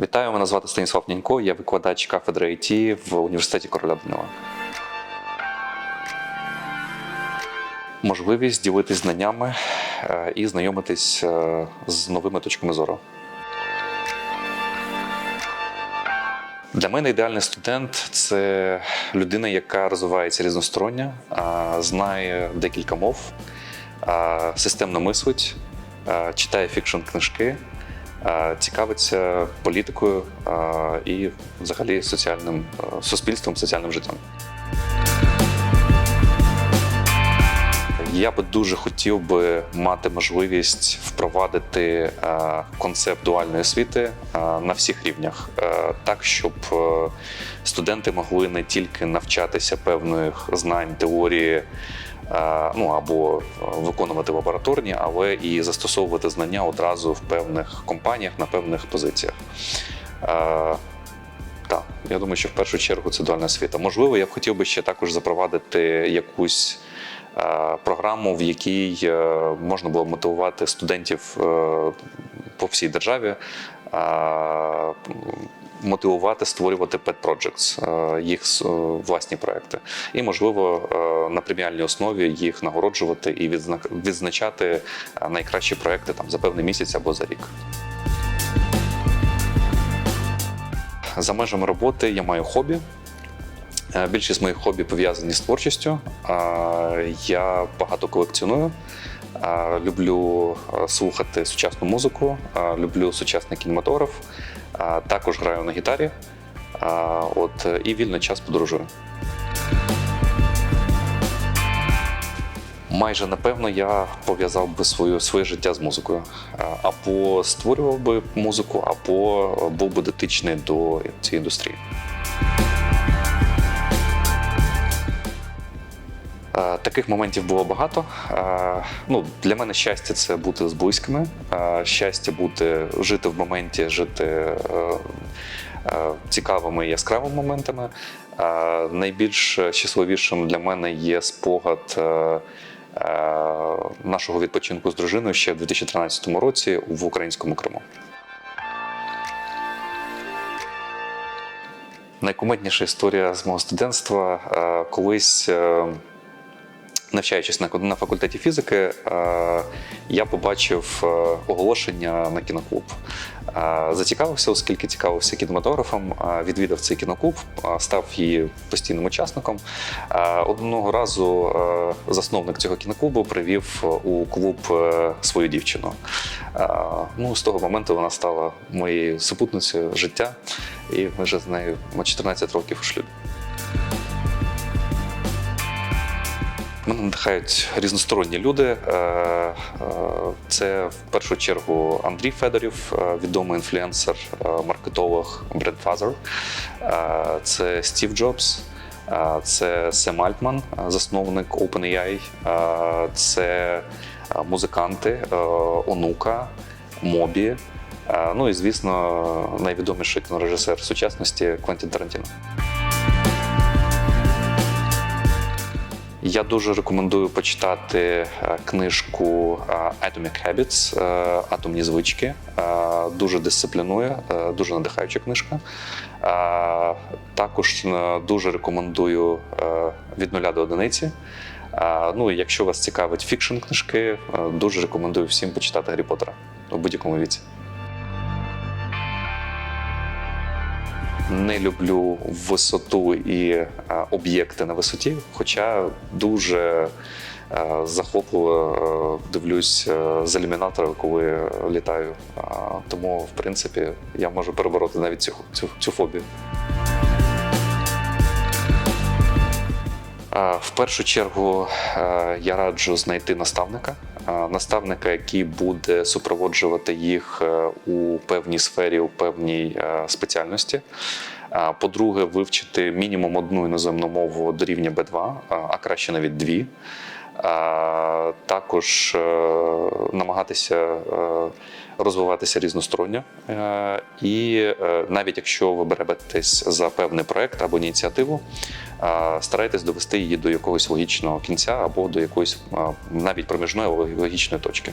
Вітаю, мене звати Станіслав Нянько, я викладач кафедри IT в університеті короля Данила. Можливість ділитись знаннями е, і знайомитись е, з новими точками зору. Для мене ідеальний студент це людина, яка розвивається різносторонньо, знає декілька мов, системно мислить, читає фікшн книжки, цікавиться політикою і взагалі соціальним суспільством, соціальним життям. Я би дуже хотів би мати можливість впровадити е, концепт дуальної освіти е, на всіх рівнях, е, так щоб е, студенти могли не тільки навчатися певних знань, теорії. Е, Ну або е, виконувати лабораторні, але і застосовувати знання одразу в певних компаніях на певних позиціях. Е, так, я думаю, що в першу чергу це дуальна освіта. Можливо, я б хотів би ще також запровадити якусь програму, в якій можна було б мотивувати студентів по всій державі. Мотивувати створювати pet projects, е, їх е, власні проекти, і можливо е, на преміальній основі їх нагороджувати і відзна- відзначати найкращі проекти там за певний місяць або за рік. За межами роботи я маю хобі. Е, Більшість моїх хобі пов'язані з творчістю. Я багато колекціоную. Е, Люблю е, слухати сучасну музику, люблю сучасний кінематограф. Також граю на гітарі. От і вільний час подорожую. Майже напевно я пов'язав би свою, своє життя з музикою. Або створював би музику, або був би дотичний до цієї індустрії. Таких моментів було багато. Е, Ну, для мене щастя це бути з близькими, е, щастя бути жити в моменті, жити е, е, цікавими і яскравими моментами. Е, Найбільш щасливішим для мене є спогад. е, е, Нашого відпочинку з дружиною ще в 2013 році в українському Криму. Найкумедніша історія з мого студентства. Е, Колись, е, навчаючись на, на факультеті фізики, е, я побачив е, оголошення на кіноклуб. Е, Зацікавився, оскільки цікавився кінематографом, відвідав цей кіноклуб, став її постійним учасником. Одного разу засновник цього кіноклубу привів у клуб свою дівчину. Ну, з того моменту вона стала моєю супутницею життя, і ми вже з нею на 14 років у шлюбі. Мене надихають різносторонні люди. Е, е, Це в першу чергу Андрій Федорів, е, відомий інфлюенсер, маркетолог, брендфазер. Це Стів Джобс. Це Сем Альтман, засновник OpenAI. Це музиканти Онука, Мобі. Ну і звісно, найвідоміший кінорежисер сучасності Квентін Тарантіно. Я дуже рекомендую почитати е, книжку е, Atomic Habits е, Атомні звички. Дуже дисциплінує, дуже надихаюча книжка. Також дуже рекомендую від нуля до одиниці. Ну і якщо вас цікавить фікшн книжки, дуже рекомендую всім почитати Гаррі Поттера у будь-якому віці. Не люблю висоту і е, об'єкти на висоті, хоча дуже е, захопливо е, дивлюсь з ілюмінатора, коли літаю. Тому, в принципі, я можу перебороти навіть цю, цю, цю фобію. В першу чергу е, я раджу знайти наставника, наставника, який буде супроводжувати їх е, у певній сфері, у певній е, спеціальності. По-друге, вивчити мінімум одну іноземну мову до рівня B2, е, а краще навіть дві. Також е, намагатися е, розвиватися різносторонньо. Е, І навіть якщо ви беретесь за певний проект або ініціативу, старайтесь довести її до якогось логічного кінця або до якоїсь навіть проміжної логічної точки.